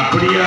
அப்படியா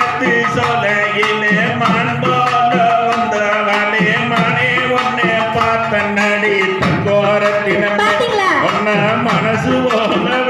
கருத்து சொலையிலே மண் போல வந்தவளே மணி ஒன்னே பார்த்த நடி மனசு போல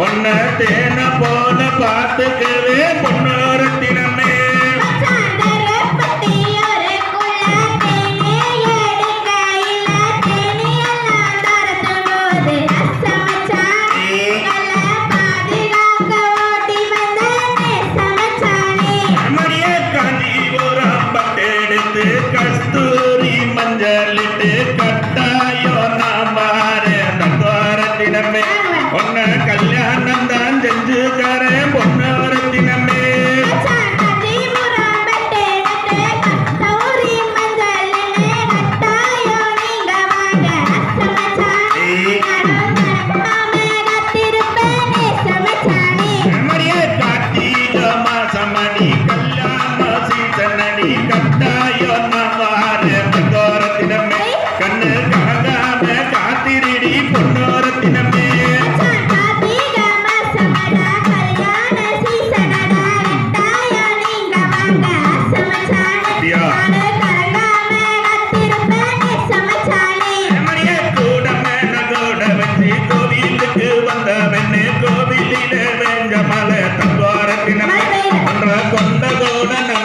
உன்னை தேன போல பார்த்துக்கவே பொண்ணு பொண்ணு கல்யாணம் தான் செஞ்சு பொண்ணு una